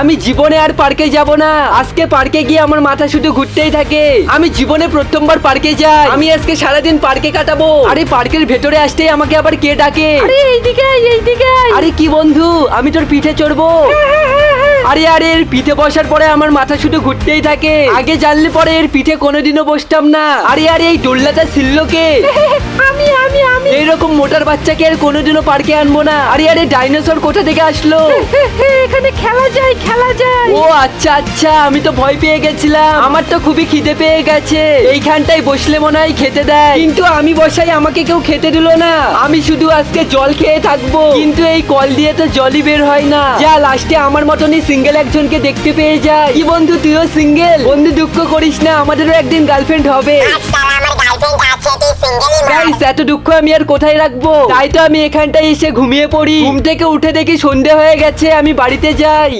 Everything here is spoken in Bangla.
আমি জীবনে আর পার্কে যাব না। আজকে পার্কে গিয়ে আমার মাথা শুধু ঘুরতেই থাকে। আমি জীবনে প্রথমবার পার্কে যাই। আমি আজকে সারাদিন পার্কে কাটাবো। আরে পার্কের ভেতরে আসতেই আমাকে আবার কে ডাকে? আরে এইদিকে এইদিকে আরে কি বন্ধু? আমি তোর পিঠে চড়বো। আরে আরে এর পিঠে বসার পরে আমার মাথা শুধু ঘুরতেই থাকে। আগে জানলে পরে এর পিঠে কোনোদিনও বসতাম না। আরে আরে এই দোল্লাটা ছিল কে? এইরকম মোটার বাচ্চাকে আর কোনোদিনও পার্কে আনব না। আরে আরে ডাইনোসর কোথা থেকে আসলো? এখানে খেলা যায় খেলা যায়। ও আচ্ছা আচ্ছা আমি তো ভয় পেয়ে গেছিলাম। আমার তো খুবই খিদে পেয়ে গেছে। এইখানটায় বসলে মনে হয় খেতে দেয়। কিন্তু আমি বসাই আমাকে কেউ খেতে দিল না। আমি শুধু আজকে জল খেয়ে থাকব। কিন্তু এই কল দিয়ে তো জলই বের হয় না। যা লাস্টে আমার মতনই সিঙ্গেল একজনকে দেখতে পেয়ে যায়। কি বন্ধু তুইও সিঙ্গেল বন্ধু দুঃখ করিস না আমাদেরও একদিন গার্লফ্রেন্ড হবে। গাইস, এত দুঃখ আমি আর কোথায় রাখব? তাই তো আমি এখানটায় এসে ঘুমিয়ে পড়ি। ঘুম থেকে উঠে দেখি সন্ধে হয়ে গেছে, আমি বাড়িতে যাই।